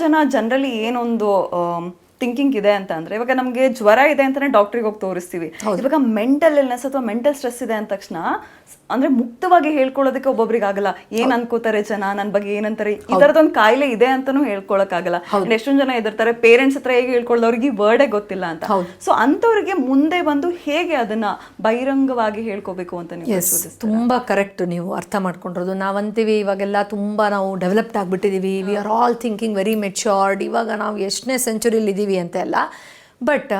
ಜನ ಜನರಲಿ ಏನೊಂದು ಥಿಂಕಿಂಗ್ ಇದೆ ಅಂತ ಅಂದ್ರೆ ಇವಾಗ ನಮಗೆ ಜ್ವರ ಇದೆ ಅಂತಾನೆ ಡಾಕ್ಟ್ರಿಗೆ ಹೋಗಿ ತೋರಿಸ್ತೀವಿ. ಇವಾಗ ಮೆಂಟಲ್ ಇಲ್ನೆಸ್ ಅಥವಾ ಮೆಂಟಲ್ ಸ್ಟ್ರೆಸ್ ಇದೆ ಅಂದ ತಕ್ಷಣ ಅಂದ್ರೆ ಮುಕ್ತವಾಗಿ ಹೇಳ್ಕೊಳ್ಳೋದಕ್ಕೆ ಒಬ್ಬೊಬ್ರಿಗೆ ಆಗಲ್ಲ. ಏನ್ ಅನ್ಕೋತಾರೆ ಜನ ನನ್ನ ಬಗ್ಗೆ ಏನಂತಾರೆ ಈ ತರದೊಂದು ಕಾಯಿಲೆ ಇದೆ ಅಂತಾನೂ ಹೇಳ್ಕೊಳಕ್ ಆಗಲ್ಲ. ಎಷ್ಟೊಂದು ಜನ ಎದುರ್ತಾರೆ ಪೇರೆಂಟ್ಸ್ ಹತ್ರ ಹೇಗೆ ಹೇಳ್ಕೊಳ್ಳೋರಿಗೆ ವರ್ಡೇ ಗೊತ್ತಿಲ್ಲ ಅಂತ. ಸೊ ಅಂತವ್ರಿಗೆ ಮುಂದೆ ಬಂದು ಹೇಗೆ ಅದನ್ನ ಬಹಿರಂಗವಾಗಿ ಹೇಳ್ಕೋಬೇಕು ಅಂತ ನೀವು ತುಂಬ ಕರೆಕ್ಟ್ ನೀವು ಅರ್ಥ ಮಾಡ್ಕೊಂಡಿರೋದು. ನಾವಂತೀವಿ ಇವಾಗೆಲ್ಲ ತುಂಬಾ ನಾವು developed ಆಗ್ಬಿಟ್ಟಿದೀವಿ. We are all thinking very matured ಇವಾಗ ನಾವು ಎಷ್ಟನೇ ಸೆಂಚುರಿಲಿ ಇದ್ದೀವಿ ಅಂತ ಎಲ್ಲ ಬಟ್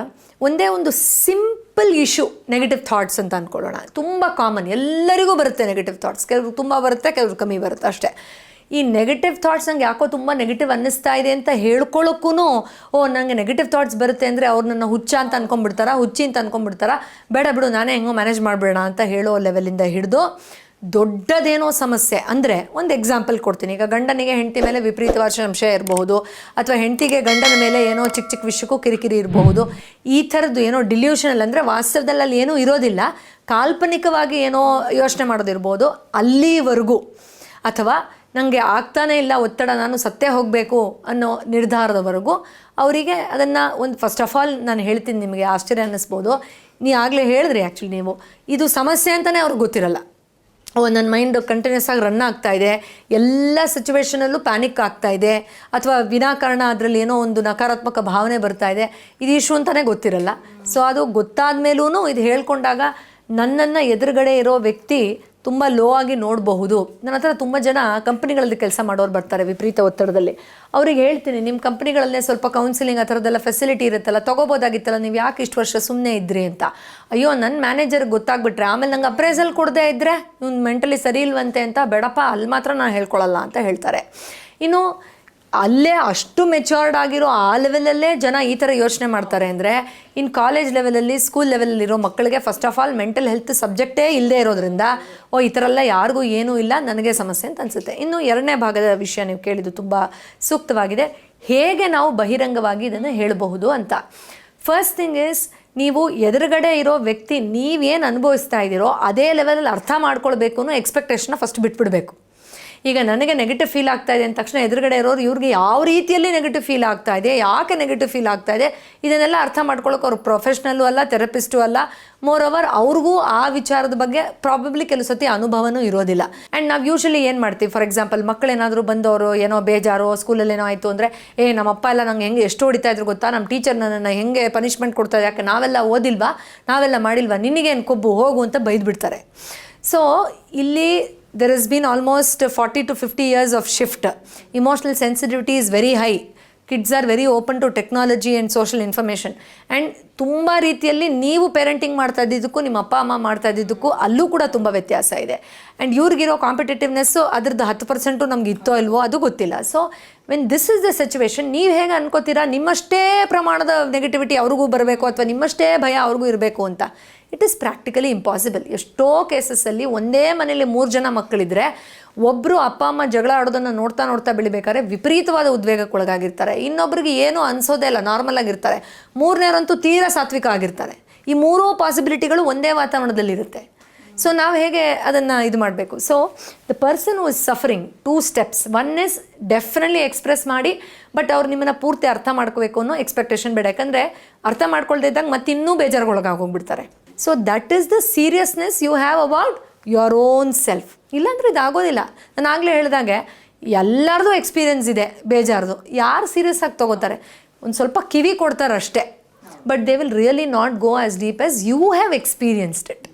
ಒಂದೇ ಒಂದು ಸಿಂಪಲ್ ಇಶ್ಯೂ ನೆಗೆಟಿವ್ ಥಾಟ್ಸ್ ಅಂತ ಅಂದ್ಕೊಳ್ಳೋಣ ತುಂಬ ಕಾಮನ್ ಎಲ್ಲರಿಗೂ ಬರುತ್ತೆ ನೆಗೆಟಿವ್ ಥಾಟ್ಸ್ ಕೆಲವ್ರಿಗೆ ತುಂಬ ಬರುತ್ತೆ ಕೆಲವ್ರು ಕಮ್ಮಿ ಬರುತ್ತೆ ಅಷ್ಟೇ. ಈ ನೆಗೆಟಿವ್ ಥಾಟ್ಸ್ ನಂಗೆ ಯಾಕೋ ತುಂಬ ನೆಗೆಟಿವ್ ಅನ್ನಿಸ್ತಾ ಇದೆ ಅಂತ ಹೇಳ್ಕೊಳ್ಳೋಕ್ಕೂ ಓ ನನಗೆ ನೆಗೆಟಿವ್ ಥಾಟ್ಸ್ ಬರುತ್ತೆ ಅಂದರೆ ಅವ್ರು ನನ್ನ ಹುಚ್ಚ ಅಂತ ಅನ್ಕೊಂಡ್ಬಿಡ್ತಾರ, ಹುಚ್ಚಿ ಅಂತ ಅನ್ಕೊಂಡ್ಬಿಡ್ತಾರ? ಬೇಡ ಬಿಡು, ನಾನೇ ಹೆಂಗೋ ಮ್ಯಾನೇಜ್ ಮಾಡಿಬಿಡೋಣ ಅಂತ ಹೇಳೋ ಲೆವೆಲಿಂದ ಹಿಡಿದು ದೊಡ್ಡದೇನೋ ಸಮಸ್ಯೆ, ಅಂದರೆ ಒಂದು ಎಕ್ಸಾಂಪಲ್ ಕೊಡ್ತೀನಿ. ಈಗ ಗಂಡನಿಗೆ ಹೆಂಡತಿ ಮೇಲೆ ವಿಪರೀತವಾದ ಸಂಶಯ ಇರಬಹುದು, ಅಥವಾ ಹೆಂಡತಿಗೆ ಗಂಡನ ಮೇಲೆ ಏನೋ ಚಿಕ್ಕ ಚಿಕ್ಕ ವಿಷಯಕ್ಕೂ ಕಿರಿಕಿರಿ ಇರಬಹುದು, ಈ ಥರದ್ದು ಏನೋ ಡಿಲ್ಯೂಷನಲ್ ಅಂದರೆ ವಾಸ್ತವದಲ್ಲಿ ಅಲ್ಲಿ ಏನೂ ಇರೋದಿಲ್ಲ. ಕಾಲ್ಪನಿಕವಾಗಿ ಏನೋ ಯೋಚನೆ ಮಾಡೋದಿರ್ಬೋದು, ಅಲ್ಲಿವರೆಗೂ. ಅಥವಾ ನನಗೆ ಆಗ್ತಾನೇ ಇಲ್ಲ, ಒತ್ತಡ, ನಾನು ಸತ್ತೇ ಹೋಗಬೇಕು ಅನ್ನೋ ನಿರ್ಧಾರದವರೆಗೂ ಅವರಿಗೆ ಅದನ್ನು ಒಂದು ಫಸ್ಟ್ ಆಫ್ ಆಲ್ ನಾನು ಹೇಳ್ತೀನಿ, ನಿಮಗೆ ಆಶ್ಚರ್ಯ ಅನ್ನಿಸ್ಬೋದು. ನೀ ಆಗಲೇ ಹೇಳಿದ್ರಿ ಆ್ಯಕ್ಚುಲಿ ನೀವು. ಇದು ಸಮಸ್ಯೆ ಅಂತಲೇ ಅವ್ರಿಗೆ ಗೊತ್ತಿರಲ್ಲ. ನನ್ನ ಮೈಂಡ್ ಕಂಟಿನ್ಯೂಸ್ ಆಗಿ ರನ್ ಆಗ್ತಾ ಇದೆ. ಎಲ್ಲ ಸಿಚುವೇಶನಲ್ಲೂ ಪ್ಯಾನಿಕ್ ಆಗ್ತಾ ಇದೆ. ಅಥವಾ ವಿನಾಕಾರಣ ಅದರಲ್ಲಿ ಏನೋ ಒಂದು ನಕಾರಾತ್ಮಕ ಭಾವನೆ ಬರ್ತಾ ಇದೆ. ಇದು ಇಶ್ಯೂ ಅಂತಲೇ ಗೊತ್ತಿರಲ್ಲ. ಸೊ ಅದು ಗೊತ್ತಾದ ಮೇಲೂ ಇದು ಹೇಳ್ಕೊಂಡಾಗ ನನ್ನನ್ನು ಎದುರುಗಡೆ ಇರೋ ವ್ಯಕ್ತಿ ತುಂಬ ಲೋ ಆಗಿ ನೋಡಬಹುದು. ನನ್ನ ಹತ್ರ ತುಂಬ ಜನ ಕಂಪ್ನಿಗಳಲ್ಲಿ ಕೆಲಸ ಮಾಡೋರು ಬರ್ತಾರೆ ವಿಪರೀತ ಒತ್ತಡದಲ್ಲಿ. ಅವ್ರಿಗೆ ಹೇಳ್ತೀನಿ ನಿಮ್ಮ ಕಂಪ್ನಿಗಳಲ್ಲೇ ಸ್ವಲ್ಪ ಕೌನ್ಸಿಲಿಂಗ್ ಆ ಥರದ್ದೆಲ್ಲ ಫೆಸಿಲಿಟಿ ಇರುತ್ತಲ್ಲ, ತೊಗೋಬೋದಾಗಿತ್ತಲ್ಲ, ನೀವು ಯಾಕೆ ಇಷ್ಟು ವರ್ಷ ಸುಮ್ಮನೆ ಇದ್ರಿ ಅಂತ. ಅಯ್ಯೋ ನನ್ನ ಮ್ಯಾನೇಜರ್ಗೆ ಗೊತ್ತಾಗ್ಬಿಟ್ರೆ, ಆಮೇಲೆ ನಂಗೆ ಅಪ್ರೈಸಲ್ ಕೊಡದೇ ಇದ್ದರೆ ಇವ್ನು ಮೆಂಟಲಿ ಸರಿ ಇಲ್ವಂತೆ ಅಂತ, ಬೇಡಪ್ಪ ಅಲ್ಲಿ ಮಾತ್ರ ನಾನು ಹೇಳ್ಕೊಳ್ಳಲ್ಲ ಅಂತ ಹೇಳ್ತಾರೆ. ಇನ್ನು ಅಲ್ಲೇ ಅಷ್ಟು ಮೆಚೂರ್ಡ್ ಆಗಿರೋ ಆ ಲೆವೆಲಲ್ಲೇ ಜನ ಈ ಥರ ಯೋಚನೆ ಮಾಡ್ತಾರೆ ಅಂದರೆ ಇನ್ನು ಕಾಲೇಜ್ ಲೆವೆಲಲ್ಲಿ ಸ್ಕೂಲ್ ಲೆವೆಲಲ್ಲಿರೋ ಮಕ್ಕಳಿಗೆ first of all mental health ಸಬ್ಜೆಕ್ಟೇ ಇಲ್ಲದೆ ಇರೋದ್ರಿಂದ, ಓ, ಈ ಥರ ಎಲ್ಲ ಯಾರಿಗೂ ಏನೂ ಇಲ್ಲ, ನನಗೆ ಸಮಸ್ಯೆ ಅಂತ ಅನಿಸುತ್ತೆ. ಇನ್ನು ಎರಡನೇ ಭಾಗದ ವಿಷಯ ನೀವು ಕೇಳಿದ್ದು ತುಂಬ ಸೂಕ್ತವಾಗಿದೆ. ಹೇಗೆ ನಾವು ಬಹಿರಂಗವಾಗಿ ಇದನ್ನು ಹೇಳಬಹುದು ಅಂತ. ಫಸ್ಟ್ ಥಿಂಗ್ ಇಸ್ ನೀವು ಎದುರುಗಡೆ ಇರೋ ವ್ಯಕ್ತಿ ನೀವೇನು ಅನುಭವಿಸ್ತಾ ಇದ್ದೀರೋ, ಅದೇ ಲೆವೆಲಲ್ಲಿ ಅರ್ಥ ಮಾಡ್ಕೊಳ್ಬೇಕು ಅನ್ನೋ ಎಕ್ಸ್ಪೆಕ್ಟೇಷನ್ನ ಫಸ್ಟ್ ಬಿಟ್ಬಿಡಬೇಕು. ಈಗ ನನಗೆ ನೆಗೆಟಿವ್ ಫೀಲ್ ಆಗ್ತಾ ಇದೆ ಅಂದ ತಕ್ಷಣ ಎದುರುಗಡೆ ಇರೋರು ಇವ್ರಿಗೆ ಯಾವ ರೀತಿಯಲ್ಲಿ ನೆಗೆಟಿವ್ ಫೀಲ್ ಆಗ್ತಾ ಇದೆ, ಯಾಕೆ ನೆಗೆಟಿವ್ ಫೀಲ್ ಆಗ್ತಾ ಇದೆ, ಇದನ್ನೆಲ್ಲ ಅರ್ಥ ಮಾಡ್ಕೊಳ್ಳೋಕೆ ಅವ್ರು ಪ್ರೊಫೆಷ್ನಲ್ಲು ಅಲ್ಲ ಥೆರಪಿಸ್ಟು ಅಲ್ಲ. ಮೋರ್ ಓವರ್ ಅವ್ರಿಗೂ ಆ ವಿಚಾರದ ಬಗ್ಗೆ ಪ್ರಾಬಬ್ಲಿ ಕೆಲವು ಸತಿ ಅನುಭವನೂ ಇರೋದಿಲ್ಲ. ಆ್ಯಂಡ್ ನಾವು ಯೂಶಲಿ ಏನು ಮಾಡ್ತೀವಿ? ಫಾರ್ ಎಕ್ಸಾಂಪಲ್ ಮಕ್ಕಳೇನಾದರೂ ಬಂದವರು ಏನೋ ಬೇಜಾರು ಸ್ಕೂಲಲ್ಲಿ ಏನೋ ಆಯಿತು ಅಂದರೆ, ಏ, ನಮ್ಮಪ್ಪ ಎಲ್ಲ ನಂಗೆ ಹೆಂಗೆ ಎಷ್ಟು ಹೊಡಿತಾ ಇದ್ರು ಗೊತ್ತಾ? ನಮ್ಮ ಟೀಚರ್ ನನ್ನನ್ನು ಹೆಂಗೆ ಪನಿಷ್ಮೆಂಟ್ ಕೊಡ್ತಾರೆ ಯಾಕೆ ನಾವೆಲ್ಲ ಓದಿಲ್ವಾ? ನಾವೆಲ್ಲ ಮಾಡಿಲ್ವಾ? ನಿನಗೇನು ಕೊಬ್ಬು? ಹೋಗು ಅಂತ ಬೈದ್ಬಿಡ್ತಾರೆ. ಸೊ ಇಲ್ಲಿ there has been almost 40 to 50 years of shift. Emotional sensitivity is very high. Kids are very open to technology and social information and ತುಂಬ ರೀತಿಯಲ್ಲಿ ನೀವು ಪೇರೆಂಟಿಂಗ್ ಮಾಡ್ತಾ ಇದ್ದಿದ್ದಕ್ಕೂ, ನಿಮ್ಮ ಅಪ್ಪ, ಅಮ್ಮ ಮಾಡ್ತಾ ಇದ್ದಿದ್ದಕ್ಕೂ ಅಲ್ಲೂ ಕೂಡ ತುಂಬ ವ್ಯತ್ಯಾಸ ಇದೆ. ಆ್ಯಂಡ್ ಇವ್ರಿಗಿರೋ ಕಾಂಪಿಟೇಟಿವ್ನೆಸ್ಸು ಅದ್ರದ್ದು ಹತ್ತು ಪರ್ಸೆಂಟು ನಮ್ಗೆ ಇತ್ತೋ ಇಲ್ವೋ ಅದು ಗೊತ್ತಿಲ್ಲ. So when this is the situation ನೀವು ಹೇಗೆ ಅನ್ಕೋತೀರಾ? ನಿಮ್ಮಷ್ಟೇ ಪ್ರಮಾಣದ ನೆಗೆಟಿವಿಟಿ ಅವ್ರಿಗೂ ಬರಬೇಕು ಅಥವಾ ನಿಮ್ಮಷ್ಟೇ ಭಯ ಅವ್ರಿಗೂ ಇರಬೇಕು ಅಂತ. ಇಟ್ ಈಸ್ ಪ್ರಾಕ್ಟಿಕಲಿ ಇಂಪಾಸಿಬಲ್ ಎಷ್ಟೋ ಕೇಸಸ್ಸಲ್ಲಿ ಒಂದೇ ಮನೇಲಿ ಮೂರು ಜನ ಮಕ್ಕಳಿದ್ರೆ ಒಬ್ಬರು ಅಪ್ಪ, ಅಮ್ಮ ಜಗಳ ಆಡೋದನ್ನು ನೋಡ್ತಾ ನೋಡ್ತಾ ಬೆಳಿಬೇಕಾದ್ರೆ ವಿಪರೀತವಾದ ಉದ್ವೇಗಕ್ಕೆ ಒಳಗಾಗಿರ್ತಾರೆ ಇನ್ನೊಬ್ರಿಗೆ ಏನೂ ಅನ್ಸೋದೇ ಇಲ್ಲ ನಾರ್ಮಲ್ ಆಗಿರ್ತಾರೆ. ಮೂರನೇರಂತೂ ತೀರಾ ಸಾತ್ವಿಕ ಆಗಿರ್ತಾರೆ. ಈ ಮೂರೂ ಪಾಸಿಬಿಲಿಟಿಗಳು ಒಂದೇ ವಾತಾವರಣದಲ್ಲಿರುತ್ತೆ. ಸೊ ನಾವು ಹೇಗೆ ಅದನ್ನು ಇದು ಮಾಡಬೇಕು? So the person who is suffering two steps one is definitely express ಮಾಡಿ ಬಟ್ ಅವ್ರು ನಿಮ್ಮನ್ನು ಪೂರ್ತಿ ಅರ್ಥ ಮಾಡ್ಕೋಬೇಕು ಅನ್ನೋ ಎಕ್ಸ್ಪೆಕ್ಟೇಷನ್ ಬೇಡ. ಯಾಕಂದರೆ ಅರ್ಥ ಮಾಡ್ಕೊಳ್ದೇ ಇದ್ದಾಗ ಮತ್ತಿನ್ನೂ ಬೇಜಾರುಗೊಳಗಾಗೋಗ್ಬಿಡ್ತಾರೆ so that is the seriousness you have about your own self ಇಲ್ಲಾಂದ್ರೆ ಇದಾಗೋದಿಲ್ಲ. ನಾನು ಆಗಲೇ ಹೇಳಿದಾಗೆ, ಎಲ್ಲರದು ಎಕ್ಸ್ಪೀರಿಯೆನ್ಸ್ ಇದೆ, ಬೇಜಾರದು. ಯಾರು ಸೀರಿಯಸ್ ಆಗಿ ತೊಗೋತಾರೆ? ಒಂದು ಸ್ವಲ್ಪ ಕಿವಿ ಕೊಡ್ತಾರಷ್ಟೇ. But they will really not go as deep as you have experienced it